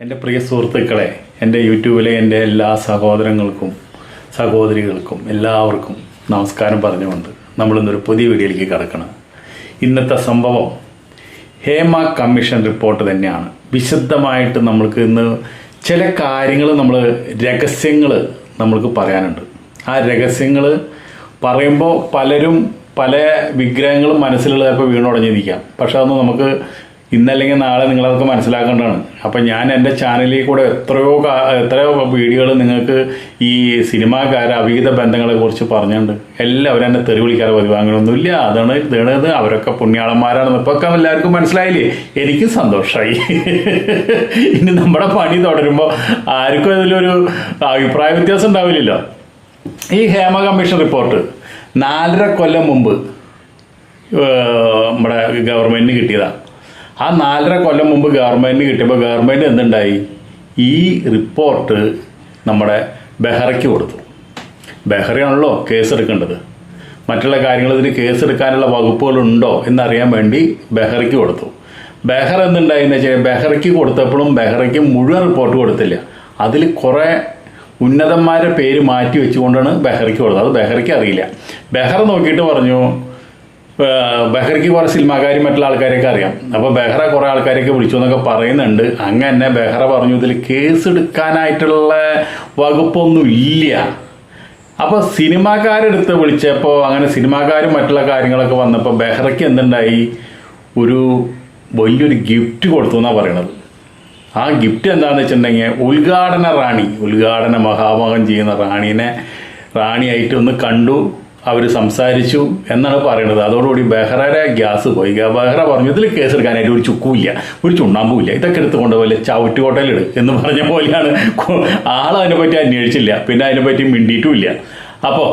എന്റെ പ്രിയ സുഹൃത്തുക്കളെ എന്റെ യൂട്യൂബിലെ എന്റെ എല്ലാ സഹോദരങ്ങൾക്കും സഹോദരികൾക്കും എല്ലാവർക്കും നമസ്കാരം പറഞ്ഞുകൊണ്ട് നമ്മളിന്നൊരു പുതിയ വീഡിയോയിലേക്ക് കടക്കണം. ഇന്നത്തെ സംഭവം ഹേമ കമ്മീഷൻ റിപ്പോർട്ട് തന്നെയാണ്. വിശദമായിട്ട് നമ്മൾക്ക് ഇന്ന് ചില കാര്യങ്ങൾ നമ്മൾ രഹസ്യങ്ങൾ നമ്മൾക്ക് പറയാനുണ്ട്. ആ രഹസ്യങ്ങൾ പറയുമ്പോൾ പലരും പല വിഗ്രഹങ്ങളും മനസ്സിലുള്ള വീണുടഞ്ഞിരിക്കാം. പക്ഷെ അതൊന്നും നമുക്ക് ഇന്നല്ലെങ്കിൽ നാളെ നിങ്ങളതൊക്കെ മനസ്സിലാക്കേണ്ടതാണ്. അപ്പം ഞാൻ എന്റെ ചാനലിൽ കൂടെ എത്രയോ എത്രയോ വീഡിയോകൾ നിങ്ങൾക്ക് ഈ സിനിമാക്കാരെ അവിഹിത ബന്ധങ്ങളെക്കുറിച്ച് പറഞ്ഞുണ്ട് എല്ലാവരും എന്നെ തെറി വിളിക്കാതെ പതിവ് അങ്ങനെയൊന്നുമില്ല അതാണ് ഇതാണ് അവരൊക്കെ പുണ്യാളന്മാരാണെന്ന് ഇപ്പോൾ ഒക്കെ എല്ലാവർക്കും മനസ്സിലായില്ലേ? എനിക്ക് സന്തോഷമായി ഇനി നമ്മുടെ പണി തുടരുമ്പോൾ ആർക്കും അതിലൊരു അഭിപ്രായ വ്യത്യാസം ഉണ്ടാവില്ലല്ലോ. ഈ ഹേമ കമ്മീഷൻ റിപ്പോർട്ട് നാലര കൊല്ലം മുമ്പ് നമ്മുടെ ഗവൺമെന്റിന് കിട്ടിയതാണ് ആ നാലര കൊല്ലം മുമ്പ് ഗവൺമെന്റിന് കിട്ടിയപ്പോൾ ഗവൺമെന്റ് എന്തുണ്ടായി? ഈ റിപ്പോർട്ട് നമ്മുടെ ബെഹ്റയ്ക്ക് കൊടുത്തു. ബെഹ്റയാണല്ലോ കേസ് എടുക്കേണ്ടത്. മറ്റുള്ള കാര്യങ്ങൾ ഇതിന് കേസ് എടുക്കാനുള്ള വകുപ്പുകളുണ്ടോ എന്നറിയാൻ വേണ്ടി ബെഹ്റയ്ക്ക് കൊടുത്തു. ബെഹ്റ എന്തുണ്ടായിന്ന് വെച്ചാൽ ബെഹ്റയ്ക്ക് കൊടുത്തപ്പോഴും ബെഹ്റയ്ക്ക് മുഴുവൻ റിപ്പോർട്ട് കൊടുത്തില്ല. അതിൽ കുറേ ഉന്നതന്മാരുടെ പേര് മാറ്റി വെച്ചുകൊണ്ടാണ് ബെഹ്റയ്ക്ക് കൊടുത്തത്. അത് ബെഹ്റയ്ക്ക് അറിയില്ല. ബെഹ്റ നോക്കിയിട്ട് പറഞ്ഞു ബെഹ്റയ്ക്ക് കുറേ സിനിമാക്കാരും മറ്റുള്ള ആൾക്കാരെയൊക്കെ അറിയാം. അപ്പോൾ ബെഹ്റ കുറേ ആൾക്കാരെയൊക്കെ വിളിച്ചു എന്നൊക്കെ പറയുന്നുണ്ട്. അങ്ങനെ ബെഹ്റ പറഞ്ഞു ഇതിൽ കേസ് എടുക്കാനായിട്ടുള്ള വകുപ്പൊന്നും ഇല്ല. അപ്പോൾ സിനിമാക്കാരെടുത്ത് വിളിച്ചപ്പോൾ അങ്ങനെ സിനിമാക്കാരും മറ്റുള്ള കാര്യങ്ങളൊക്കെ വന്നപ്പോൾ ബെഹ്റയ്ക്ക് എന്തുണ്ടായി? ഒരു വലിയൊരു ഗിഫ്റ്റ് കൊടുത്തു എന്നാണ് പറയണത്. ആ ഗിഫ്റ്റ് എന്താണെന്ന് വെച്ചിട്ടുണ്ടെങ്കിൽ ഉദ്ഘാടന റാണി ഉദ്ഘാടന മഹാമകം ചെയ്യുന്ന റാണീനെ റാണിയായിട്ട് ഒന്ന് കണ്ടു. അവർ സംസാരിച്ചു എന്നാണ് പറയുന്നത്. അതോടുകൂടി ബെഹ്റയുടെ ഗ്യാസ് പോയി. ബെഹ്റ പറഞ്ഞു ഇതിൽ കേസ് എടുക്കാനായിട്ട് ഒരു ചുക്കുമില്ല ഒരു ചുണ്ണാമ്പുമില്ല. ഇതൊക്കെ എടുത്തുകൊണ്ട് പോലെ ചവിട്ടുകോട്ടയിലിട് എന്ന് പറഞ്ഞ പോലെയാണ്. ആളതിനെ പറ്റി അന്വേഷിച്ചില്ല. പിന്നെ അതിനെ പറ്റി മിണ്ടിയിട്ടുമില്ല. അപ്പോൾ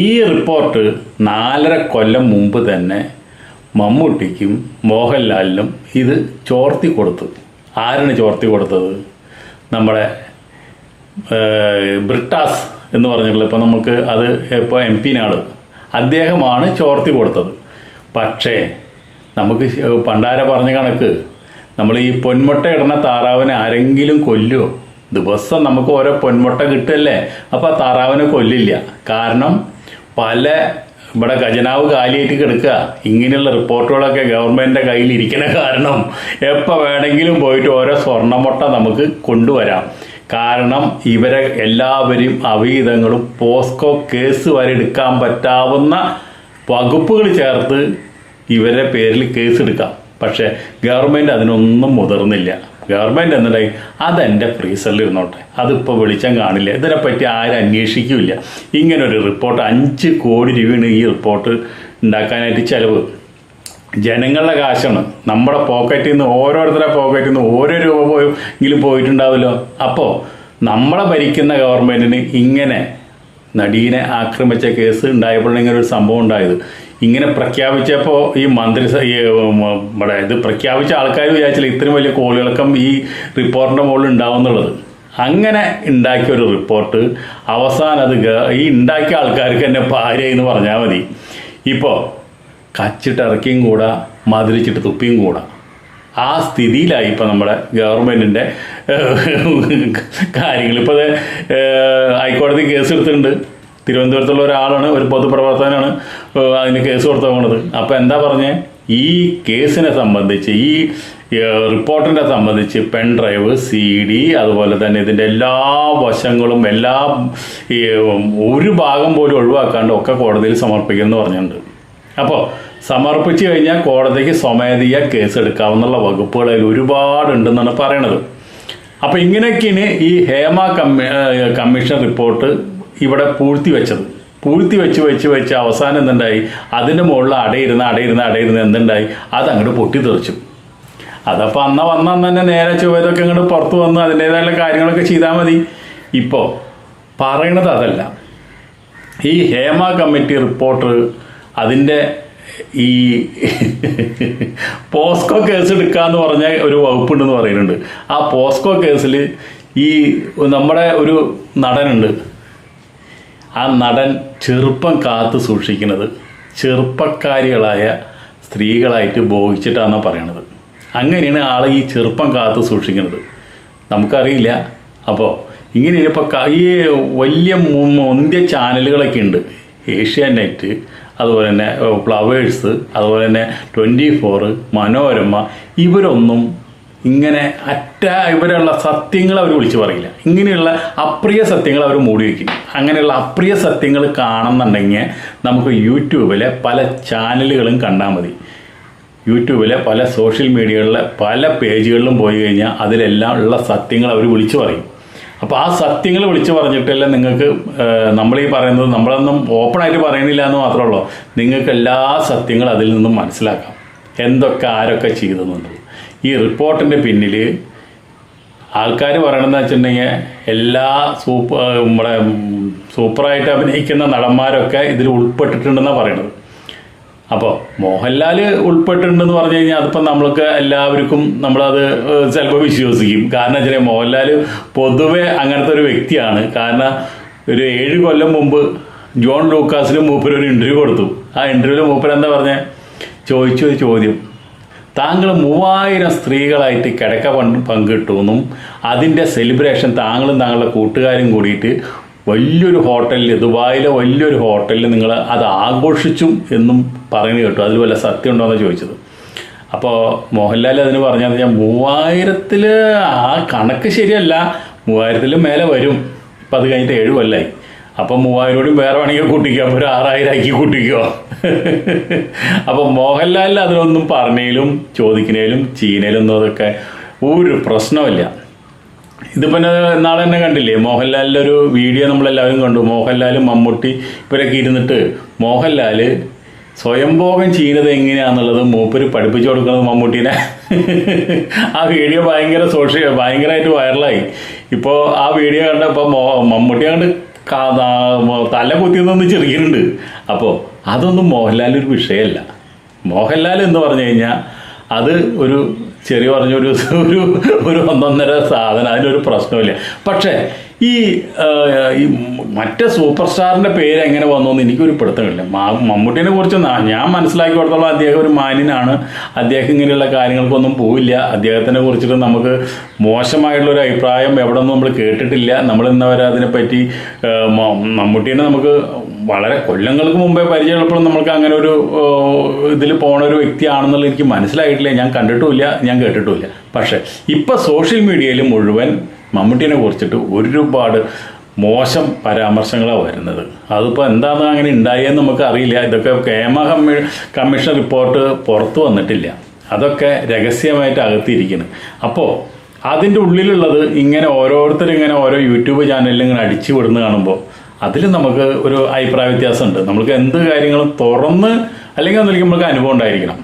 ഈ റിപ്പോർട്ട് നാലര കൊല്ലം മുമ്പ് തന്നെ മമ്മൂട്ടിക്കും മോഹൻലാലിനും ഇത് ചോർത്തി കൊടുത്തു. ആരാണ് ചോർത്തി കൊടുത്തത്? നമ്മുടെ ബ്രിട്ടാസ് എന്ന് പറഞ്ഞിട്ടുള്ള ഇപ്പോൾ നമുക്ക് അത് ഇപ്പോൾ എം പിനാണ് അദ്ദേഹമാണ് ചോർത്തി കൊടുത്തത്. പക്ഷേ നമുക്ക് പണ്ടാര പറഞ്ഞ കണക്ക് നമ്മൾ ഈ പൊന്മുട്ട ഇടുന്ന താറാവിനെ ആരെങ്കിലും കൊല്ലുമോ ദിവസം നമുക്ക് ഓരോ പൊന്മുട്ട കിട്ടല്ലേ? അപ്പോൾ ആ താറാവിനെ കൊല്ലില്ല. കാരണം പല ഇവിടെ ഖജനാവ് കാലിയായിട്ട് കിടക്കുക. ഇങ്ങനെയുള്ള റിപ്പോർട്ടുകളൊക്കെ ഗവൺമെന്റിന്റെ കയ്യിൽ ഇരിക്കണ കാരണം എപ്പോൾ വേണമെങ്കിലും പോയിട്ട് ഓരോ സ്വർണമുട്ട നമുക്ക് കൊണ്ടുവരാം. കാരണം ഇവരെ എല്ലാവരും അവിഹിതങ്ങളും പോസ്കോ കേസ് വരെ എടുക്കാൻ പറ്റാവുന്ന വകുപ്പുകൾ ചേർത്ത് ഇവരുടെ പേരിൽ കേസ് എടുക്കാം. പക്ഷേ ഗവൺമെന്റ് അതിനൊന്നും മുതിർന്നില്ല. ഗവൺമെന്റ് എന്നുണ്ടെങ്കിൽ അതെന്റെ ഫ്രീസറിൽ ഇരുന്നോട്ടെ. അതിപ്പോൾ വെളിച്ചം കാണില്ല. ഇതിനെപ്പറ്റി ആരും അന്വേഷിക്കില്ല. ഇങ്ങനൊരു റിപ്പോർട്ട് അഞ്ച് കോടി രൂപയാണ് ഈ റിപ്പോർട്ട് ഉണ്ടാക്കാനായിട്ട് ചിലവ്. ജനങ്ങളുടെ കാശാണ്. നമ്മുടെ പോക്കറ്റിൽ നിന്ന് ഓരോരുത്തരുടെ പോക്കറ്റിൽ നിന്ന് ഓരോ രൂപ പോയി എങ്കിലും പോയിട്ടുണ്ടാവുമല്ലോ. അപ്പോൾ നമ്മളെ ഭരിക്കുന്ന ഗവൺമെന്റിന് ഇങ്ങനെ നടീനെ ആക്രമിച്ച കേസ് ഉണ്ടായപ്പോഴാണ് ഇങ്ങനെ ഒരു സംഭവം ഉണ്ടായത്. ഇങ്ങനെ പ്രഖ്യാപിച്ചപ്പോൾ ഈ മന്ത്രി ഈ ഇവിടെ ഇത് പ്രഖ്യാപിച്ച ആൾക്കാർ വിചാരിച്ചില്ല ഇത്രയും വലിയ കോളിളക്കം ഈ റിപ്പോർട്ടിന്റെ മുകളിൽ ഉണ്ടാവും എന്നുള്ളത്. അങ്ങനെ ഉണ്ടാക്കിയ ഒരു റിപ്പോർട്ട് അവസാനം അത് ഈ ഉണ്ടാക്കിയ ആൾക്കാർക്ക് തന്നെ ഭാര്യ എന്ന് പറഞ്ഞാൽ മതി. ഇപ്പോൾ കച്ചിട്ട് ഇറക്കിയും കൂടാ മധുരിച്ചിട്ട് തുപ്പിയും കൂടാ. ആ സ്ഥിതിയിലായി ഇപ്പം നമ്മുടെ ഗവൺമെന്റിന്റെ കാര്യങ്ങൾ. ഇപ്പോൾ ഹൈക്കോടതി കേസ് എടുത്തിട്ടുണ്ട്. തിരുവനന്തപുരത്തുള്ള ഒരാളാണ് ഒരു പൊതുപ്രവർത്തകനാണ് അതിന് കേസ് കൊടുത്തു പോകുന്നത് അപ്പോൾ എന്താ പറഞ്ഞേ? ഈ കേസിനെ സംബന്ധിച്ച് ഈ റിപ്പോർട്ടിനെ സംബന്ധിച്ച് പെൻ ഡ്രൈവ് സി ഡി അതുപോലെ തന്നെ ഇതിന്റെ എല്ലാ വശങ്ങളും എല്ലാ ഒരു ഭാഗം പോലും ഒഴിവാക്കാണ്ട് ഒക്കെ കോടതിയിൽ സമർപ്പിക്കുമെന്ന് പറഞ്ഞിട്ടുണ്ട്. അപ്പോൾ സമർപ്പിച്ചു കഴിഞ്ഞാൽ കോടതിക്ക് സ്വമേധയ കേസ് എടുക്കാവുന്ന വകുപ്പുകൾ അതിൽ ഒരുപാടുണ്ടെന്നാണ് പറയണത്. അപ്പോൾ ഇങ്ങനെയൊക്കെയാണ് ഈ ഹേമ കമ്മി കമ്മീഷൻ റിപ്പോർട്ട് ഇവിടെ പൂഴ്ത്തി വെച്ചത് പൂഴ്ത്തി വെച്ച് വെച്ച് വെച്ച് അവസാനം എന്തുണ്ടായി? അതിന്റെ മുകളിൽ അടയിരുന്ന അടയിരുന്ന അടയിരുന്ന എന്തുണ്ടായി? അത് അങ്ങോട്ട് പൊട്ടിത്തെറിച്ചു. അതപ്പോൾ അന്ന വന്ന അന്ന് തന്നെ നേരെ ചൊവ്വതൊക്കെ അങ്ങോട്ട് പുറത്ത് വന്ന് അതിന്റേതായുള്ള കാര്യങ്ങളൊക്കെ ചെയ്താൽ മതി. ഇപ്പോൾ പറയണത് അതല്ല. ഈ ഹേമ കമ്മിറ്റി റിപ്പോർട്ട് അതിന്റെ ഈ പോസ്കോ കേസ് എടുക്കാന്ന് പറഞ്ഞ ഒരു വകുപ്പുണ്ടെന്ന് പറയുന്നുണ്ട്. ആ പോസ്കോ കേസിൽ ഈ നമ്മുടെ ഒരു നടനുണ്ട്. ആ നടൻ ചെറുപ്പം കാത്തു സൂക്ഷിക്കുന്നത് ചെറുപ്പക്കാരികളായ സ്ത്രീകളായിട്ട് ഭോഗിച്ചിട്ടാണെന്ന് പറയണത്. അങ്ങനെയാണ് ആൾ ഈ ചെറുപ്പം കാത്തു സൂക്ഷിക്കുന്നത്. നമുക്കറിയില്ല. അപ്പോൾ ഇങ്ങനെ ഇപ്പോൾ ഈ വലിയ മുന്തിയ ചാനലുകളൊക്കെ ഉണ്ട് ഏഷ്യാനെറ്റ് അതുപോലെ തന്നെ ഫ്ലവേഴ്സ് അതുപോലെ തന്നെ ട്വന്റി ഫോറ് മനോരമ ഇവരൊന്നും ഇങ്ങനെ അറ്റ ഇവരുള്ള സത്യങ്ങൾ അവർ വിളിച്ചു പറയില്ല. ഇങ്ങനെയുള്ള അപ്രിയ സത്യങ്ങൾ അവർ മൂടി വയ്ക്കും അങ്ങനെയുള്ള അപ്രിയ സത്യങ്ങൾ കാണുന്നുണ്ടെങ്കിൽ നമുക്ക് യൂട്യൂബിലെ പല ചാനലുകളും കണ്ടാൽ മതി. യൂട്യൂബിലെ പല സോഷ്യൽ മീഡിയകളിലെ പല പേജുകളിലും പോയി കഴിഞ്ഞാൽ അതിലെല്ലാം ഉള്ള സത്യങ്ങൾ അവർ വിളിച്ചു പറയും. അപ്പോൾ ആ സത്യങ്ങൾ വിളിച്ചു പറഞ്ഞിട്ടല്ല നിങ്ങൾക്ക് നമ്മൾ ഈ പറയുന്നത്. നമ്മളൊന്നും ഓപ്പണായിട്ട് പറയുന്നില്ല എന്ന് മാത്രമേ ഉള്ളൂ. നിങ്ങൾക്ക് എല്ലാ സത്യങ്ങളും അതിൽ നിന്നും മനസ്സിലാക്കാം. എന്തൊക്കെ ആരൊക്കെ ചെയ്തെന്നുണ്ട് ഈ റിപ്പോർട്ടിന്റെ പിന്നിൽ ആൾക്കാർ പറയണമെന്ന് വെച്ചിട്ടുണ്ടെങ്കിൽ എല്ലാ സൂപ്പർ നമ്മുടെ സൂപ്പറായിട്ട് അഭിനയിക്കുന്ന നടന്മാരൊക്കെ ഇതിൽ ഉൾപ്പെട്ടിട്ടുണ്ടെന്നാണ് പറയണത്. അപ്പോൾ മോഹൻലാൽ ഉൾപ്പെട്ടിട്ടുണ്ടെന്ന് പറഞ്ഞു കഴിഞ്ഞാൽ അതിപ്പം നമ്മൾക്ക് എല്ലാവർക്കും നമ്മളത് ചിലപ്പോൾ വിശ്വസിക്കും. കാരണം വെച്ചാൽ മോഹൻലാൽ പൊതുവെ അങ്ങനത്തെ ഒരു വ്യക്തിയാണ്. കാരണം ഒരു ഏഴ് കൊല്ലം മുമ്പ് ജോൺ ലൂക്കാസിന് മൂപ്പർ ഒരു ഇന്റർവ്യൂ കൊടുത്തു. ആ ഇന്റർവ്യൂവിൽ മൂപ്പർ എന്താ പറഞ്ഞേ? ചോദിച്ചു ഒരു ചോദ്യം. താങ്കൾ മൂവായിരം സ്ത്രീകളായിട്ട് കിടക്ക പങ്ക് പങ്കിട്ടു എന്നും അതിന്റെ സെലിബ്രേഷൻ താങ്കളും താങ്കളുടെ കൂട്ടുകാരും കൂടിയിട്ട് വലിയൊരു ഹോട്ടലിൽ ദുബായിലെ വലിയൊരു ഹോട്ടലിൽ നിങ്ങൾ അത് ആഘോഷിച്ചും എന്നും പറയുന്നത് കേട്ടു. അതിൽ വല്ല സത്യം ഉണ്ടോ എന്ന് ചോദിച്ചത്. അപ്പോൾ മോഹൻലാൽ അതിന് പറഞ്ഞാൽ ഞാൻ മൂവായിരത്തിൽ ആ കണക്ക് ശരിയല്ല. മൂവായിരത്തിൽ മേലെ വരും. ഇപ്പം അത് കഴിഞ്ഞിട്ട് ഏഴ് കൊല്ലായി. അപ്പം മൂവായിരം കൂടി വേറെ വേണമെങ്കിൽ കൂട്ടിക്കോ. ഒരു ആറായിരം ആക്കി കൂട്ടിക്കോ. അപ്പോൾ മോഹൻലാലിൽ അതിനൊന്നും പറഞ്ഞേലും ചോദിക്കുന്നതിലും ചെയ്യുന്നതിലും ഒന്നും അതൊക്കെ ഒരു പ്രശ്നമില്ല ഇതിപ്പോൾ നാളെ തന്നെ കണ്ടില്ലേ മോഹൻലാലിന്റെ ഒരു വീഡിയോ നമ്മളെല്ലാവരും കണ്ടു. മോഹൻലാലും മമ്മൂട്ടി ഇവരൊക്കെ ഇരുന്നിട്ട് മോഹൻലാൽ സ്വയംഭോഗം ചെയ്യുന്നത് എങ്ങനെയാണെന്നുള്ളത് മൂപ്പര് പഠിപ്പിച്ചു കൊടുക്കുന്നത് മമ്മൂട്ടീനെ. ആ വീഡിയോ ഭയങ്കര സോഷ്യൽ ഭയങ്കരമായിട്ട് വൈറലായി. ഇപ്പോൾ ആ വീഡിയോ കണ്ടപ്പോൾ മോ മമ്മൂട്ടി കണ്ട് തല കുത്തി നിന്ന് ചെറിയുന്നുണ്ട് അപ്പോൾ അതൊന്നും മോഹൻലാൽ ഒരു വിഷയമല്ല. മോഹൻലാൽ എന്ന് പറഞ്ഞു കഴിഞ്ഞാൽ അത് ഒരു ചെറിയ പറഞ്ഞ ഒരു ഒരു ഒരു ഒന്നൊന്നര സാധനം അതിനൊരു പ്രശ്നമില്ല പക്ഷേ ഈ ഈ മറ്റേ സൂപ്പർ സ്റ്റാറിന്റെ പേര് എങ്ങനെ വന്നു എന്ന് എനിക്കൊരു പിടുത്തമില്ല. മമ്മൂട്ടിനെ കുറിച്ച് ഞാൻ മനസ്സിലാക്കി കൊടുത്തോളം അദ്ദേഹം ഒരു മാന്യനാണ്. അദ്ദേഹം ഇങ്ങനെയുള്ള കാര്യങ്ങൾക്കൊന്നും പോവില്ല. അദ്ദേഹത്തിനെ കുറിച്ചിട്ട് നമുക്ക് മോശമായിട്ടുള്ള ഒരു അഭിപ്രായം എവിടെ നമ്മൾ കേട്ടിട്ടില്ല. നമ്മൾ ഇന്നവരെ അതിനെപ്പറ്റി മമ്മൂട്ടീനെ നമുക്ക് വളരെ കൊല്ലങ്ങൾക്ക് മുമ്പേ പരിചയമുള്ളപ്പോൾ നമ്മൾക്ക് അങ്ങനെ ഒരു ഇതിൽ പോണ ഒരു വ്യക്തിയാണെന്നുള്ള എനിക്ക് മനസ്സിലായിട്ടില്ല. ഞാൻ കണ്ടിട്ടുമില്ല ഞാൻ കേട്ടിട്ടുമില്ല. പക്ഷേ ഇപ്പം സോഷ്യൽ മീഡിയയിൽ മുഴുവൻ മമ്മൂട്ടിനെ കുറിച്ചിട്ട് ഒരുപാട് മോശം പരാമർശങ്ങളാണ് വരുന്നത്. അതിപ്പോൾ എന്താണ് അങ്ങനെ ഉണ്ടായെന്ന് നമുക്ക് അറിയില്ല. ഇതൊക്കെ കേമ കമ്മി കമ്മീഷൻ റിപ്പോർട്ട് പുറത്തു വന്നിട്ടില്ല. അതൊക്കെ രഹസ്യമായിട്ട് അകത്തിയിരിക്കുന്നു. അപ്പോൾ അതിന്റെ ഉള്ളിലുള്ളത് ഇങ്ങനെ ഓരോരുത്തരും ഇങ്ങനെ ഓരോ യൂട്യൂബ് ചാനലിൽ ഇങ്ങനെ അടിച്ചു വിടുന്ന കാണുമ്പോൾ അതിൽ നമുക്ക് ഒരു അഭിപ്രായ വ്യത്യാസമുണ്ട്. നമുക്ക് എന്ത് കാര്യങ്ങളും തുറന്ന് അല്ലെങ്കിൽ അതിലേക്ക് നമുക്ക് അനുഭവം ഉണ്ടായിരിക്കണം.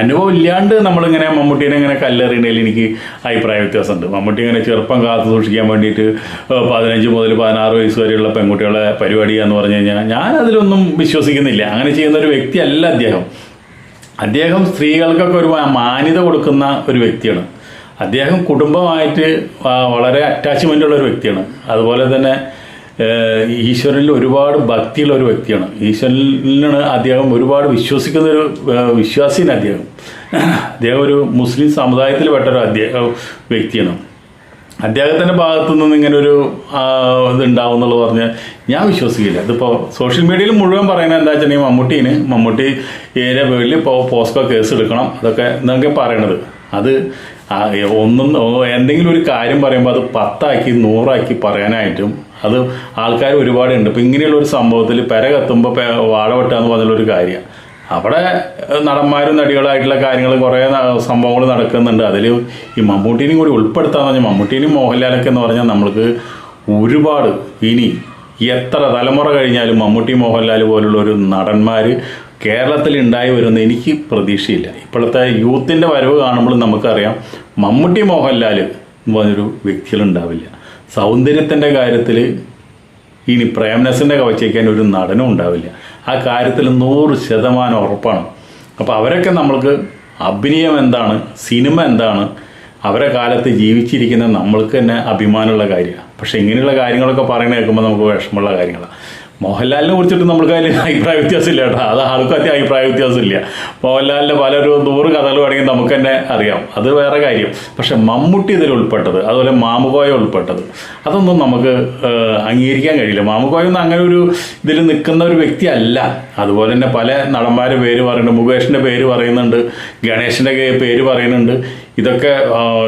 അനുഭവം ഇല്ലാണ്ട് നമ്മളിങ്ങനെ മമ്മൂട്ടീനെ ഇങ്ങനെ കല്ലെറിയണതിൽ എനിക്ക് അഭിപ്രായ വ്യത്യാസമുണ്ട്. മമ്മൂട്ടി ഇങ്ങനെ ചെറുപ്പം കാത്തു സൂക്ഷിക്കാൻ വേണ്ടിയിട്ട് പതിനഞ്ച് മുതൽ പതിനാറ് വയസ്സ് വരെയുള്ള പെൺകുട്ടികളെ പരിപാടി എന്ന് പറഞ്ഞു കഴിഞ്ഞാൽ ഞാൻ അതിലൊന്നും വിശ്വസിക്കുന്നില്ല. അങ്ങനെ ചെയ്യുന്ന ഒരു വ്യക്തിയല്ല അദ്ദേഹം. അദ്ദേഹം സ്ത്രീകൾക്കൊക്കെ ഒരു മാന്യത കൊടുക്കുന്ന ഒരു വ്യക്തിയാണ്. അദ്ദേഹം കുടുംബമായിട്ട് വളരെ അറ്റാച്ച്മെന്റ് ഉള്ള ഒരു വ്യക്തിയാണ്. അതുപോലെ തന്നെ ഈശ്വരനിൽ ഒരുപാട് ഭക്തിയുള്ള ഒരു വ്യക്തിയാണ്. ഈശ്വരനിലാണ് അദ്ദേഹം ഒരുപാട് വിശ്വസിക്കുന്ന ഒരു വിശ്വാസിയാണ് അദ്ദേഹം. അദ്ദേഹം ഒരു മുസ്ലിം സമുദായത്തിൽപ്പെട്ട ഒരു അദ്ദേഹം വ്യക്തിയാണ്. അദ്ദേഹത്തിന്റെ ഭാഗത്തു നിന്ന് ഇങ്ങനെ ഒരു ഇത് ഉണ്ടാവും എന്നുള്ളത് പറഞ്ഞാൽ ഞാൻ വിശ്വസിക്കില്ല. ഇതിപ്പോൾ സോഷ്യൽ മീഡിയയിൽ മുഴുവൻ പറയുന്നത് എന്താ വെച്ചിട്ടുണ്ടെങ്കിൽ മമ്മൂട്ടീന് മമ്മൂട്ടി ഏരിയ പേരിൽ ഇപ്പോൾ പോസ്കോ കേസ് എടുക്കണം. അതൊക്കെ എന്നൊക്കെ പറയണത്. അത് ഒന്നും എന്തെങ്കിലും ഒരു കാര്യം പറയുമ്പോൾ അത് പത്താക്കി നൂറാക്കി പറയാനായിട്ടും അത് ആൾക്കാർ ഒരുപാടുണ്ട്. ഇപ്പം ഇങ്ങനെയുള്ള ഒരു സംഭവത്തിൽ പെര കത്തുമ്പോൾ വാഴ വെട്ടുക എന്ന് പറഞ്ഞുള്ളൊരു കാര്യമാണ് അവിടെ നടന്മാരും നടികളായിട്ടുള്ള കാര്യങ്ങൾ കുറേ സംഭവങ്ങൾ നടക്കുന്നുണ്ട്. അതിൽ ഈ മമ്മൂട്ടീനെയും കൂടി ഉൾപ്പെടുത്താന്ന് പറഞ്ഞാൽ മമ്മൂട്ടീനും മോഹൻലാലൊക്കെ എന്ന് പറഞ്ഞാൽ നമ്മൾക്ക് ഒരുപാട് ഇനി എത്ര തലമുറ കഴിഞ്ഞാലും മമ്മൂട്ടി മോഹൻലാൽ പോലുള്ള ഒരു നടന്മാർ കേരളത്തിൽ ഉണ്ടായി വരുന്ന എനിക്ക് പ്രതീക്ഷയില്ല. ഇപ്പോഴത്തെ യൂത്തിന്റെ വരവ് കാണുമ്പോൾ നമുക്കറിയാം മമ്മൂട്ടി മോഹൻലാൽ എന്ന് പറഞ്ഞൊരു വ്യക്തികളുണ്ടാവില്ല. സൗന്ദര്യത്തിന്റെ കാര്യത്തിൽ ഇനി പ്രേംനസിന്റെ കവച്ചേക്കാൻ ഒരു നടനും ഉണ്ടാവില്ല. ആ കാര്യത്തിൽ നൂറ് ശതമാനം ഉറപ്പാണ്. അപ്പോൾ അവരൊക്കെ നമ്മൾക്ക് അഭിനയം എന്താണ് സിനിമ എന്താണ് അവരെ കാലത്ത് ജീവിച്ചിരിക്കുന്ന നമ്മൾക്ക് തന്നെ അഭിമാനമുള്ള കാര്യമാണ്. പക്ഷേ ഇങ്ങനെയുള്ള കാര്യങ്ങളൊക്കെ പറയുന്നത് കേൾക്കുമ്പോൾ നമുക്ക് വിഷമമുള്ള കാര്യങ്ങളാണ്. മോഹൻലാലിനെ കുറിച്ചിട്ട് നമ്മൾക്ക് അതിൽ അഭിപ്രായ വ്യത്യാസമില്ല കേട്ടോ. അത് ആൾക്കും അത്യം അഭിപ്രായ വ്യത്യാസമില്ല. മോഹൻലാലിന്റെ പലരും നൂറ് കഥകൾ വേണമെങ്കിൽ നമുക്ക് തന്നെ അറിയാം. അത് വേറെ കാര്യം. പക്ഷെ മമ്മൂട്ടി ഇതിൽ ഉൾപ്പെട്ടത് അതുപോലെ മാമുകോയ ഉൾപ്പെട്ടത് അതൊന്നും നമുക്ക് അംഗീകരിക്കാൻ കഴിയില്ല. മാമുകോയ ഒന്നും അങ്ങനെ ഒരു ഇതിൽ നിൽക്കുന്ന ഒരു വ്യക്തി അല്ല അതുപോലെ തന്നെ പല നടന്മാരുടെ പേര് പറയുന്നുണ്ട് മുകേഷിന്റെ പേര് പറയുന്നുണ്ട് ഗണേഷിന്റെ പേര് പറയുന്നുണ്ട്. ഇതൊക്കെ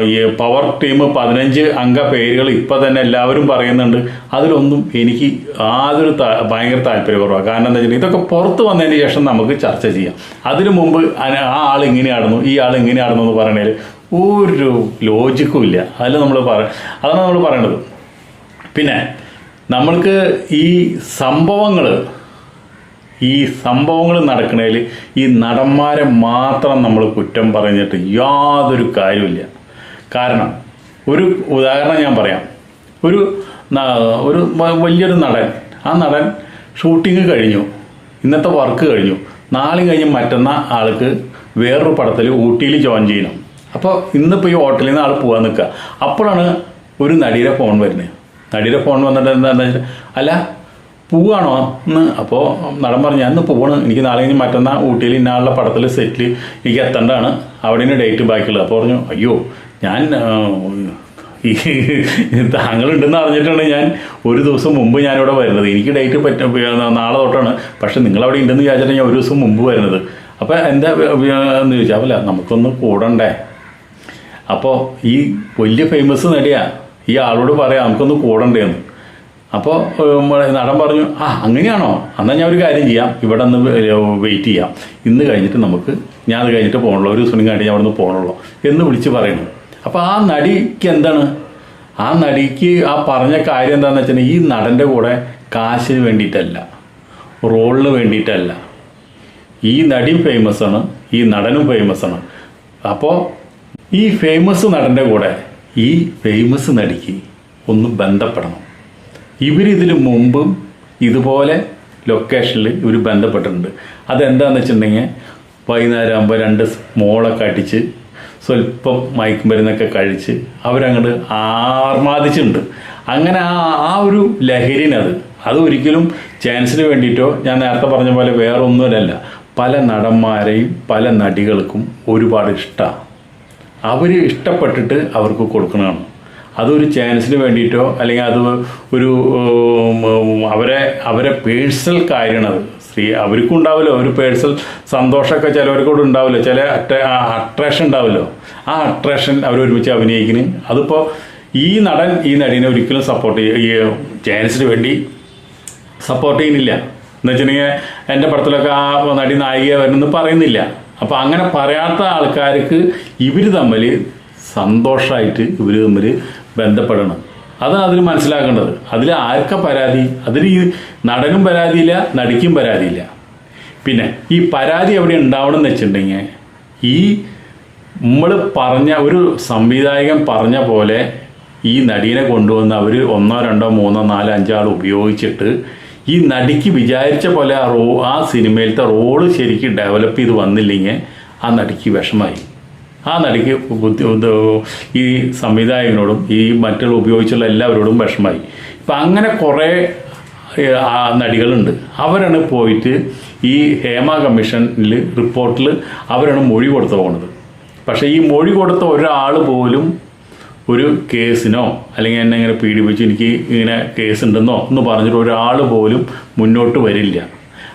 ഈ പവർ ടീം പതിനഞ്ച് അംഗ പേരുകൾ ഇപ്പം തന്നെ എല്ലാവരും പറയുന്നുണ്ട്. അതിലൊന്നും എനിക്ക് യാതൊരു താ- ഭയങ്കര താല്പര്യക്കുറവാണ് കാരണം എന്താ വെച്ചാൽ ഇതൊക്കെ പുറത്ത് വന്നതിന് ശേഷം നമുക്ക് ചർച്ച ചെയ്യാം. അതിനു മുമ്പ് ആ ആൾ ഇങ്ങനെയാണെന്നു ഈ ആൾ ഇങ്ങനെയാണെന്നു എന്ന് പറയണേൽ ഒരു ലോജിക്കും ഇല്ല. അതിൽ നമ്മൾ പറ അതാണ് നമ്മൾ പറയണത്. പിന്നെ നമ്മൾക്ക് ഈ സംഭവങ്ങൾ ഈ സംഭവങ്ങൾ നടക്കണേൽ ഈ നടന്മാരെ മാത്രം നമ്മൾ കുറ്റം പറഞ്ഞിട്ട് യാതൊരു കാര്യമില്ല കാരണം ഒരു ഉദാഹരണം ഞാൻ പറയാം. ഒരു ഒരു വലിയൊരു നടൻ. ആ നടൻ ഷൂട്ടിങ് കഴിഞ്ഞു. ഇന്നത്തെ വർക്ക് കഴിഞ്ഞു. നാളെ കഴിഞ്ഞ് മറ്റന്നാ ആൾക്ക് വേറൊരു പടത്തിൽ ഊട്ടിയിൽ ജോയിൻ ചെയ്യണം. അപ്പോൾ ഇന്നിപ്പോൾ ഈ ഹോട്ടലിൽ നിന്ന് ആൾ പോകാൻ നിൽക്കുക. അപ്പോഴാണ് ഒരു നടിയുടെ ഫോൺ വരുന്നത്. നടിയുടെ ഫോൺ വന്നിട്ട് എന്താണെന്ന് വെച്ചാൽ അല്ല പോവാണോ എന്ന്? അപ്പോൾ നടൻ പറഞ്ഞു ഞാൻ പോവാണ്. എനിക്ക് നാളെ കഴിഞ്ഞ് മറ്റന്നാൾ ഊട്ടിയിൽ ഇന്നാളുടെ പടത്തിൽ സെറ്റിൽ എനിക്ക് എത്തേണ്ടതാണ് അവിടെയാണ് ഡേറ്റ് ബാക്കിയുള്ളത്. അപ്പോൾ പറഞ്ഞു അയ്യോ ഞാൻ ഈ താങ്കളുണ്ടെന്ന് അറിഞ്ഞിട്ടാണ് ഞാൻ ഒരു ദിവസം മുമ്പ് ഞാനിവിടെ വരുന്നത്. എനിക്ക് ഡേറ്റ് പറ്റ നാളെ തൊട്ടാണ്. പക്ഷെ നിങ്ങൾ അവിടെ ഉണ്ടെന്ന് വിചാരിച്ചിട്ട് ഞാൻ ഒരു ദിവസം മുമ്പ് വരുന്നത്. അപ്പോൾ എന്താ എന്ന് ചോദിച്ചാൽ അല്ല നമുക്കൊന്ന് കൂടണ്ടേ? അപ്പോൾ ഈ വലിയ ഫേമസ് നടിയാ ഈ ആളോട് പറയാം നമുക്കൊന്ന് കൂടണ്ടേന്ന്. അപ്പോൾ നടൻ പറഞ്ഞു ആ അങ്ങനെയാണോ? എന്നാൽ ഞാൻ ഒരു കാര്യം ചെയ്യാം. ഇവിടെ നിന്ന് വെയിറ്റ് ചെയ്യാം. ഇന്ന് കഴിഞ്ഞിട്ട് നമുക്ക് ഞാൻ അത് കഴിഞ്ഞിട്ട് പോകണല്ലോ. ഒരു ദിവസം കഴിഞ്ഞ് ഞാൻ അവിടെ നിന്ന് പോകണല്ലോ. എന്ന് വിളിച്ച് പറയുന്നു. അപ്പോൾ ആ നടിക്ക് എന്താണ്? ആ നടിക്ക് ആ പറഞ്ഞ കാര്യം എന്താണെന്ന് വെച്ചാൽ ഈ നടന്റെ കൂടെ കാശിന് വേണ്ടിയിട്ടല്ല റോളിന് വേണ്ടിയിട്ടല്ല. ഈ നടിയും ഫേമസ് ആണ് ഈ നടനും ഫേമസ് ആണ്. അപ്പോൾ ഈ ഫേമസ് നടന്റെ കൂടെ ഈ ഫേമസ് നടിക്ക് ഒന്ന് ബന്ധപ്പെടണം. ഇവരിതിനു മുമ്പും ഇതുപോലെ ലൊക്കേഷനിൽ ഇവർ ബന്ധപ്പെട്ടിട്ടുണ്ട്. അതെന്താണെന്ന് വെച്ചിട്ടുണ്ടെങ്കിൽ വൈകുന്നേരം ആകുമ്പോൾ രണ്ട് മോളൊക്കെ അടിച്ച് സ്വല്പം മയക്കും മരുന്നൊക്കെ കഴിച്ച് അവരങ്ങോട്ട് ആർമാദിച്ചിട്ടുണ്ട്. അങ്ങനെ ആ ആ ഒരു ലഹരിനത് അത് ഒരിക്കലും ചാൻസിന് വേണ്ടിയിട്ടോ ഞാൻ നേരത്തെ പറഞ്ഞ പോലെ വേറെ ഒന്നുമല്ല പല നടന്മാരെയും പല നടികൾക്കും ഒരുപാട് ഇഷ്ടമാണ് അവർ ഇഷ്ടപ്പെട്ടിട്ട് അവർക്ക് കൊടുക്കണതാണ്. അതൊരു ചാൻസിന് വേണ്ടിയിട്ടോ അല്ലെങ്കിൽ അത് ഒരു അവരെ അവരെ പേഴ്സണൽ കാര്യമാണത് സ്ത്രീ അവർക്കും ഉണ്ടാവില്ല. ഒരു പേഴ്സണൽ സന്തോഷമൊക്കെ ചിലവർക്കൂടെ ഉണ്ടാവില്ല. ചില അട്രാക്ഷൻ ഉണ്ടാവില്ലോ. ആ അട്രാക്ഷൻ അവർ ഒരുമിച്ച് അഭിനയിക്കുന്നു അതിപ്പോൾ ഈ നടൻ ഈ നടീനെ ഒരിക്കലും സപ്പോർട്ട് ഈ ചാൻസിന് വേണ്ടി സപ്പോർട്ട് ചെയ്യുന്നില്ല. എന്ന് വെച്ചിട്ടുണ്ടെങ്കിൽ എന്റെ പടത്തിലൊക്കെ ആ നടി നായിക വരുന്നെന്ന് പറയുന്നില്ല. അപ്പോൾ അങ്ങനെ പറയാത്ത ആൾക്കാർക്ക് ഇവർ തമ്മിൽ സന്തോഷമായിട്ട് ഇവർ തമ്മിൽ ബന്ധപ്പെടണം. അതാണ് അതിന് മനസ്സിലാക്കേണ്ടത് അതിൽ ആർക്ക പരാതി? അതിൽ ഈ നടനും പരാതിയില്ല നടിക്കും പരാതിയില്ല. പിന്നെ ഈ പരാതി എവിടെ ഉണ്ടാവണം എന്ന് വെച്ചിട്ടുണ്ടെങ്കിൽ ഈ നമ്മൾ പറഞ്ഞ ഒരു സംവിധായകൻ പറഞ്ഞ പോലെ ഈ നടീനെ കൊണ്ടുവന്ന് അവർ ഒന്നോ രണ്ടോ മൂന്നോ നാലോ അഞ്ചോ ആൾ ഉപയോഗിച്ചിട്ട് ഈ നടിക്ക് വിചാരിച്ച പോലെ ആ റോ ആ സിനിമയിലത്തെ റോൾ ശരിക്കും ഡെവലപ്പ് ചെയ്ത് വന്നില്ലെങ്കിൽ ആ നടിക്ക് വിഷമായി. ആ നടിക്ക് ബുദ്ധി ഈ സംവിധായകനോടും ഈ മറ്റുള്ള ഉപയോഗിച്ചുള്ള എല്ലാവരോടും വിഷമായി. ഇപ്പം അങ്ങനെ കുറേ നടികളുണ്ട്. അവരാണ് പോയിട്ട് ഈ ഹേമ കമ്മീഷനിൽ റിപ്പോർട്ടിൽ അവരാണ് മൊഴി കൊടുത്തു പോകുന്നത് പക്ഷേ ഈ മൊഴി കൊടുത്ത ഒരാൾ പോലും ഒരു കേസിനോ അല്ലെങ്കിൽ എന്നെ ഇങ്ങനെ പീഡിപ്പിച്ച് എനിക്ക് ഇങ്ങനെ കേസ് ഉണ്ടെന്നോ എന്ന് പറഞ്ഞിട്ട് ഒരാൾ പോലും മുന്നോട്ട് വരില്ല.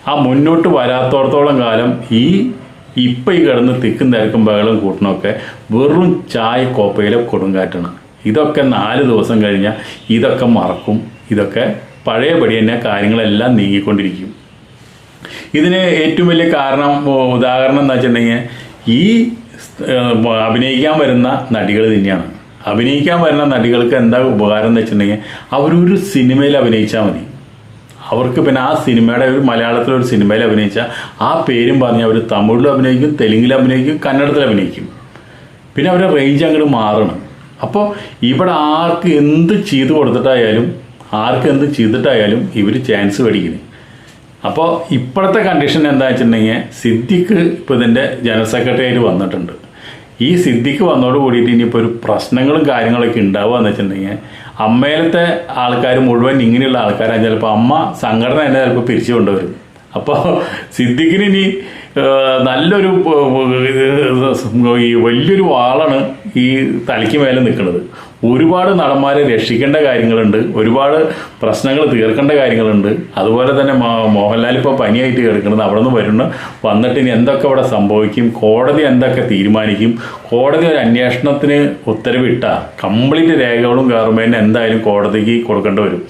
ആ മുന്നോട്ട് വരാത്തോടത്തോളം കാലം ഈ ഇപ്പം ഈ കിടന്ന് തിക്കും തിരക്കും ബഹളം കൂട്ടണമൊക്കെ വെറും ചായ കോപ്പയിലെ കൊടുങ്കാറ്റാണ്. ഇതൊക്കെ നാല് ദിവസം കഴിഞ്ഞാൽ ഇതൊക്കെ മറക്കും. ഇതൊക്കെ പഴയപടി തന്നെ കാര്യങ്ങളെല്ലാം നീങ്ങിക്കൊണ്ടിരിക്കും. ഇതിന് ഏറ്റവും വലിയ കാരണം ഉദാഹരണം എന്താ വെച്ചിട്ടുണ്ടെങ്കിൽ ഈ അഭിനയിക്കാൻ വരുന്ന നടികൾ തന്നെയാണ്. അഭിനയിക്കാൻ വരുന്ന നടികൾക്ക് എന്താ ഉപകാരം എന്ന് വെച്ചിട്ടുണ്ടെങ്കിൽ അവരൊരു സിനിമയിൽ അഭിനയിച്ചാൽ മതി. അവർക്ക് പിന്നെ ആ സിനിമയുടെ ഒരു മലയാളത്തിലെ ഒരു സിനിമയിൽ അഭിനയിച്ചാൽ ആ പേരും പറഞ്ഞ് അവർ തമിഴിൽ അഭിനയിക്കും തെലുങ്കിൽ അഭിനയിക്കും കന്നഡത്തിൽ അഭിനയിക്കും. പിന്നെ അവരുടെ റേഞ്ച് അങ്ങോട്ട് മാറണം. അപ്പോൾ ഇവിടെ ആർക്ക് എന്ത് ചെയ്തു കൊടുത്തിട്ടായാലും ആർക്ക് എന്ത് ചെയ്തിട്ടായാലും ഇവർ ചാൻസ് മേടിക്കുന്നു അപ്പോൾ ഇപ്പോഴത്തെ കണ്ടീഷൻ എന്താ വെച്ചിട്ടുണ്ടെങ്കിൽ സിദ്ദിഖ് ഇപ്പോൾ ഇതിന്റെ ജനറൽ സെക്രട്ടറി ആയിട്ട് വന്നിട്ടുണ്ട്. ഈ സിദ്ധിക്ക് വന്നോട് കൂടിയിട്ട് ഇനിയിപ്പോൾ ഒരു പ്രശ്നങ്ങളും കാര്യങ്ങളൊക്കെ ഉണ്ടാവുക എന്ന് വെച്ചിട്ടുണ്ടെങ്കിൽ അമ്മയിലത്തെ ആൾക്കാർ മുഴുവൻ ഇങ്ങനെയുള്ള ആൾക്കാരാണ് ചിലപ്പോൾ അമ്മ സംഘടന തന്നെ ചിലപ്പോൾ പിരിച്ചു കൊണ്ടുവരും അപ്പോൾ സിദ്ദിഖിന് ഇനി നല്ലൊരു ഈ വലിയൊരു വാളാണ് ഈ തലയ്ക്ക് മേലെ നിൽക്കുന്നത് ഒരുപാട് നടന്മാരെ രക്ഷിക്കേണ്ട കാര്യങ്ങളുണ്ട്. ഒരുപാട് പ്രശ്നങ്ങൾ തീർക്കേണ്ട കാര്യങ്ങളുണ്ട്. അതുപോലെ തന്നെ മോഹൻലാൽ ഇപ്പോൾ പനിയായിട്ട് കിടക്കുന്നത് അവിടെ നിന്ന് വരുന്ന വന്നിട്ട് ഇനി എന്തൊക്കെ അവിടെ സംഭവിക്കും കോടതി എന്തൊക്കെ തീരുമാനിക്കും കോടതി ഒരു അന്വേഷണത്തിന് ഉത്തരവിട്ട കംപ്ലീറ്റ് രേഖകളും ഗവൺമെന്റ് എന്തായാലും കോടതിക്ക് കൊടുക്കേണ്ടി വരും.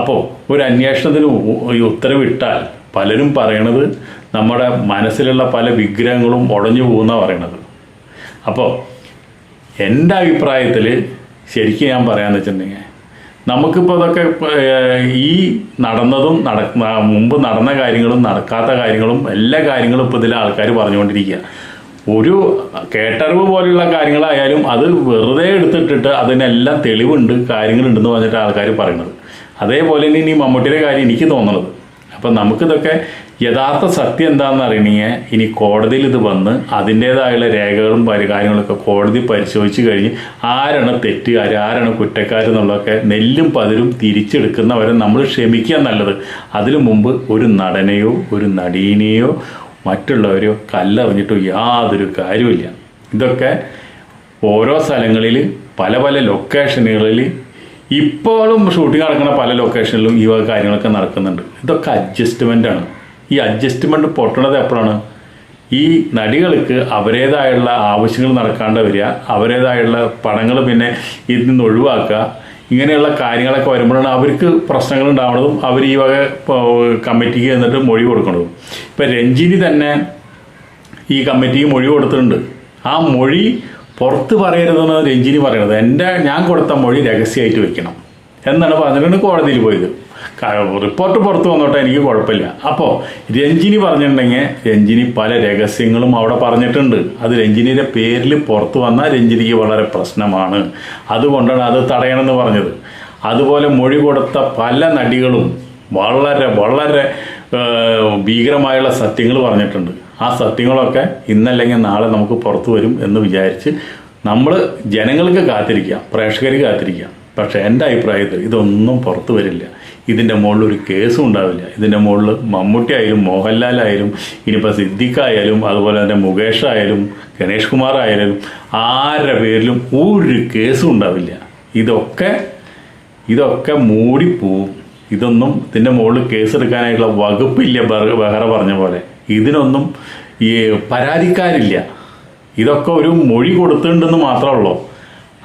അപ്പോൾ ഒരു അന്വേഷണത്തിന് ഉത്തരവിട്ടാൽ പലരും പറയണത് നമ്മുടെ മനസ്സിലുള്ള പല വിഗ്രഹങ്ങളും ഉടഞ്ഞു പോകുന്ന പറയണത്. അപ്പോൾ എന്റെ അഭിപ്രായത്തിൽ ശരിക്കും ഞാൻ പറയാന്ന് വെച്ചിട്ടുണ്ടെങ്കിൽ നമുക്കിപ്പോൾ ഇതൊക്കെ ഏഹ്, ഈ നടന്നതും നടക്കുന്ന മുമ്പ് നടന്ന കാര്യങ്ങളും നടക്കാത്ത കാര്യങ്ങളും എല്ലാ കാര്യങ്ങളും ഇപ്പോൾ ഇതിലെ ആൾക്കാർ പറഞ്ഞുകൊണ്ടിരിക്കുക. ഒരു കേട്ടറിവ് പോലെയുള്ള കാര്യങ്ങളായാലും അത് വെറുതെ എടുത്തിട്ടിട്ട് അതിനെല്ലാം തെളിവുണ്ട് കാര്യങ്ങളുണ്ടെന്ന് പറഞ്ഞിട്ട് ആൾക്കാർ പറയുന്നത്. അതേപോലെ തന്നെ ഇനി മമ്മൂട്ടിയുടെ കാര്യം എനിക്ക് തോന്നുന്നത് അപ്പം നമുക്കിതൊക്കെ യഥാർത്ഥ സത്യം എന്താണെന്ന് അറിയണമെങ്കിൽ ഇനി കോടതിയിൽ ഇത് വന്ന് അതിന്റേതായുള്ള രേഖകളും കാര്യങ്ങളൊക്കെ കോടതി പരിശോധിച്ച് കഴിഞ്ഞ് ആരാണ് തെറ്റുകാർ ആരാണ് കുറ്റക്കാരെന്നുള്ളതൊക്കെ നെല്ലും പതിരും തിരിച്ചെടുക്കുന്നവരെ നമ്മൾ ക്ഷമിക്കുക നല്ലത്. അതിനു മുമ്പ് ഒരു നടനെയോ ഒരു നടീനെയോ മറ്റുള്ളവരെയോ കല്ലെറിഞ്ഞിട്ടോ യാതൊരു കാര്യമില്ല ഇതൊക്കെ ഓരോ സ്ഥലങ്ങളിൽ പല പല ലൊക്കേഷനുകളിൽ ഇപ്പോഴും ഷൂട്ടിംഗ് നടക്കുന്ന പല ലൊക്കേഷനിലും ഈ കാര്യങ്ങളൊക്കെ നടക്കുന്നുണ്ട്. ഇതൊക്കെ അഡ്ജസ്റ്റ്മെന്റ് ആണ്. ഈ അഡ്ജസ്റ്റ്മെന്റ് പൊട്ടണത് എപ്പോഴാണ്? ഈ നടികൾക്ക് അവരേതായുള്ള ആവശ്യങ്ങൾ നടക്കാണ്ട് വരിക അവരേതായുള്ള പണങ്ങൾ പിന്നെ ഇതിൽ നിന്ന് ഒഴിവാക്കുക ഇങ്ങനെയുള്ള കാര്യങ്ങളൊക്കെ വരുമ്പോഴാണ് അവർക്ക് പ്രശ്നങ്ങൾ ഉണ്ടാവുന്നതും അവർ ഈ വക കമ്മിറ്റിക്ക് എന്നിട്ട് മൊഴി കൊടുക്കുന്നതും ഇപ്പം രഞ്ജിനി തന്നെ ഈ കമ്മിറ്റിക്ക് മൊഴി കൊടുത്തിട്ടുണ്ട്. ആ മൊഴി പുറത്ത് പറയരുതെന്ന് രഞ്ജിനി പറയണത് എന്റെ ഞാൻ കൊടുത്ത മൊഴി രഹസ്യമായിട്ട് വെക്കണം എന്നാണ് പറഞ്ഞിട്ടുണ്ട് കോടതിയിൽ പോയത്. റിപ്പോർട്ട് പുറത്ത് വന്നോട്ടെ എനിക്ക് കുഴപ്പമില്ല. അപ്പോൾ രഞ്ജിനി പറഞ്ഞിട്ടുണ്ടെങ്കിൽ രഞ്ജിനി പല രഹസ്യങ്ങളും അവിടെ പറഞ്ഞിട്ടുണ്ട്. അത് രഞ്ജിനിയുടെ പേരിൽ പുറത്ത് വന്നാൽ രഞ്ജിനിക്ക് വളരെ പ്രശ്നമാണ്. അതുകൊണ്ടാണ് അത് തടയണമെന്ന് പറഞ്ഞത്. അതുപോലെ മൊഴി കൊടുത്ത പല നടികളും വളരെ വളരെ ഭീകരമായുള്ള സത്യങ്ങൾ പറഞ്ഞിട്ടുണ്ട്. ആ സത്യങ്ങളൊക്കെ ഇന്നല്ലെങ്കിൽ നാളെ നമുക്ക് പുറത്തു വരും എന്ന് വിചാരിച്ച് നമ്മൾ ജനങ്ങൾക്ക് കാത്തിരിക്കാം പ്രേക്ഷകർ കാത്തിരിക്കാം. പക്ഷേ എന്റെ അഭിപ്രായത്തിൽ ഇതൊന്നും പുറത്തു വരില്ല. ഇതിന്റെ മുകളിൽ ഒരു കേസും ഉണ്ടാവില്ല. ഇതിന്റെ മുകളിൽ മമ്മൂട്ടി ആയാലും മോഹൻലാൽ ആയാലും ഇനിയിപ്പോൾ സിദ്ദിഖായാലും അതുപോലെ തന്നെ മുകേഷ് ആയാലും ഗണേഷ് കുമാർ ആയാലും ആരുടെ പേരിലും ഒരു കേസും ഉണ്ടാവില്ല. ഇതൊക്കെ ഇതൊക്കെ മൂടിപ്പോവും. ഇതൊന്നും ഇതിന്റെ മുകളിൽ കേസെടുക്കാനായിട്ടുള്ള വകുപ്പില്ല ബെഹ്റ പറഞ്ഞ പോലെ. ഇതിനൊന്നും ഈ പരാതിക്കാരില്ല. ഇതൊക്കെ ഒരു മൊഴി കൊടുത്തിട്ടുണ്ടെന്ന് മാത്രമേ ഉള്ളൂ.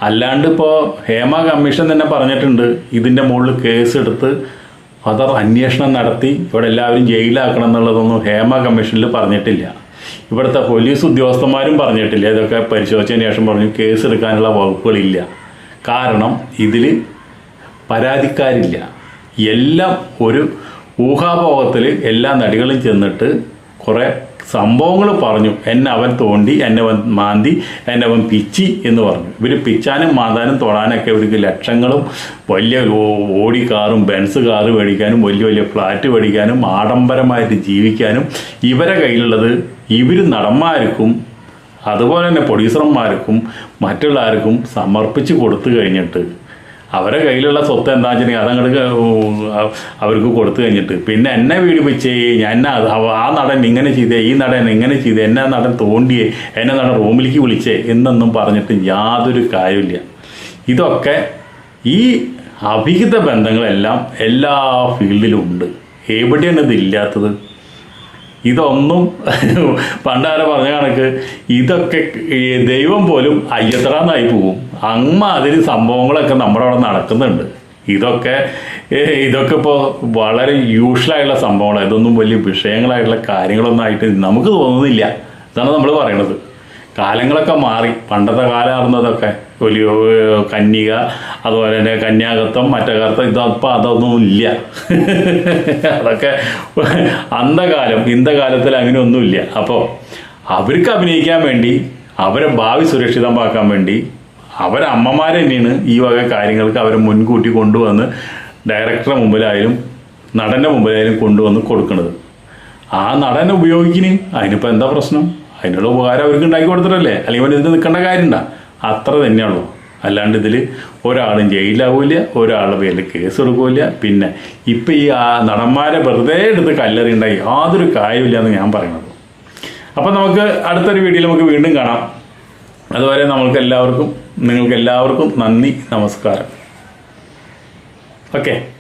അല്ലാണ്ട് ഇപ്പോൾ ഹേമ കമ്മീഷൻ തന്നെ പറഞ്ഞിട്ടുണ്ട് ഇതിന്റെ മുകളിൽ കേസെടുത്ത് അതർ അന്വേഷണം നടത്തി ഇവിടെ എല്ലാവരും ജയിലാക്കണം എന്നുള്ളതൊന്നും ഹേമ കമ്മീഷനിൽ പറഞ്ഞിട്ടില്ല. ഇവിടുത്തെ പോലീസ് ഉദ്യോഗസ്ഥന്മാരും പറഞ്ഞിട്ടില്ല. ഇതൊക്കെ പരിശോധിച്ചതിന് ശേഷം പറഞ്ഞു കേസ് എടുക്കാനുള്ള വകുപ്പുകളില്ല. കാരണം ഇതിൽ പരാതിക്കാരില്ല. എല്ലാം ഒരു ഊഹാഭോഗത്തിൽ എല്ലാ നടികളും ചെന്നിട്ട് കുറേ സംഭവങ്ങൾ പറഞ്ഞു. എന്നെ അവൻ തോണ്ടി എന്നെ അവൻ മാന്തി എന്നെ അവൻ പിച്ചി എന്ന് പറഞ്ഞു. ഇവർ പിച്ചാനും മാന്താനും തൊടാനൊക്കെ ഇവർക്ക് ലക്ഷങ്ങളും വലിയ ഓടി കാറും ബെൻസ് കാറ് മേടിക്കാനും വലിയ വലിയ ഫ്ലാറ്റ് മേടിക്കാനും ആഡംബരമായിട്ട് ജീവിക്കാനും ഇവരെ കയ്യിലുള്ളത് ഇവർ നടന്മാർക്കും അതുപോലെ തന്നെ പ്രൊഡ്യൂസർമാർക്കും മറ്റുള്ളവർക്കും സമർപ്പിച്ച് കൊടുത്തു കഴിഞ്ഞിട്ട് അവരെ കയ്യിലുള്ള സ്വത്ത് എന്താ വെച്ചിട്ടുണ്ടെങ്കിൽ അതങ്ങോട്ട് അവർക്ക് കൊടുത്തു കഴിഞ്ഞിട്ട്. പിന്നെ എന്നെ പീഡിപ്പിച്ചേ ഞാൻ ആ നടൻ ഇങ്ങനെ ചെയ്തേ ഈ നടൻ ഇങ്ങനെ ചെയ്തേ എന്നെ നടൻ തോണ്ടിയേ എന്നെ നടൻ റൂമിലേക്ക് വിളിച്ചേ എന്നൊന്നും പറഞ്ഞിട്ട് യാതൊരു കാര്യമില്ല ഇതൊക്കെ ഈ അവിഹിത ബന്ധങ്ങളെല്ലാം എല്ലാ ഫീൽഡിലും ഉണ്ട്. എവിടെയാണ് ഇതില്ലാത്തത്? ഇതൊന്നും പണ്ടാരെ പറഞ്ഞ കണക്ക് ഇതൊക്കെ ദൈവം പോലും അയ്യത്തറാന്നായി പോവും. അമ്മാതിരി സംഭവങ്ങളൊക്കെ നമ്മുടെ അവിടെ നടക്കുന്നുണ്ട്. ഇതൊക്കെ ഇതൊക്കെ ഇപ്പോൾ വളരെ യൂഷ്വലായിട്ടുള്ള സംഭവങ്ങളാണ് ഇതൊന്നും വലിയ വിഷയങ്ങളായിട്ടുള്ള കാര്യങ്ങളൊന്നും ആയിട്ട് നമുക്ക് തോന്നുന്നില്ല. ഇതാണ് നമ്മൾ പറയണത്. കാലങ്ങളൊക്കെ മാറി. പണ്ടത്തെ കാലമായിരുന്നതൊക്കെ വലിയ കന്യക അതുപോലെ തന്നെ കന്യാകത്വം മറ്റേ മറ്റകർത്തം ഇതപ്പം അതൊന്നും ഇല്ല. അതൊക്കെ അന്ധകാലം അങ്ങനെ ഒന്നുമില്ല അപ്പോൾ അവർക്ക് അഭിനയിക്കാൻ വേണ്ടി അവരെ ഭാവി സുരക്ഷിതമാക്കാൻ വേണ്ടി അവരെ അമ്മമാരെ തന്നെയാണ് ഈ വക കാര്യങ്ങൾക്ക് അവരെ മുൻകൂട്ടി കൊണ്ടുവന്ന് ഡയറക്ടറുടെ മുമ്പിലായാലും നടന്റെ മുമ്പിലായാലും കൊണ്ടുവന്ന് കൊടുക്കുന്നത് ആ നടൻ ഉപയോഗിക്കിന് അതിനിപ്പോൾ എന്താ പ്രശ്നം? അതിനുള്ള ഉപകാരം അവർക്ക് ഉണ്ടാക്കി കൊടുത്തിട്ടല്ലേ? അല്ലെങ്കിൽ അവൻ ഇതിന് നിൽക്കേണ്ട കാര്യമുണ്ടാ അത്ര തന്നെയുള്ളൂ. അല്ലാണ്ട് ഇതിൽ ഒരാളും ജയിലാവില്ല ഒരാളുടെ പേരിൽ കേസ് എടുക്കില്ല. പിന്നെ ഇപ്പം ഈ ആ നടന്മാരെ വെറുതെ എടുത്ത് കല്ലെറി ഉണ്ടായി യാതൊരു കാര്യമില്ല എന്ന് ഞാൻ പറയുന്നത്. അപ്പം നമുക്ക് അടുത്തൊരു വീഡിയോയിൽ നമുക്ക് വീണ്ടും കാണാം. അതുവരെ നമ്മൾക്ക് എല്ലാവർക്കും നിങ്ങൾക്ക് എല്ലാവർക്കും നന്ദി നമസ്കാരം. ഓക്കെ.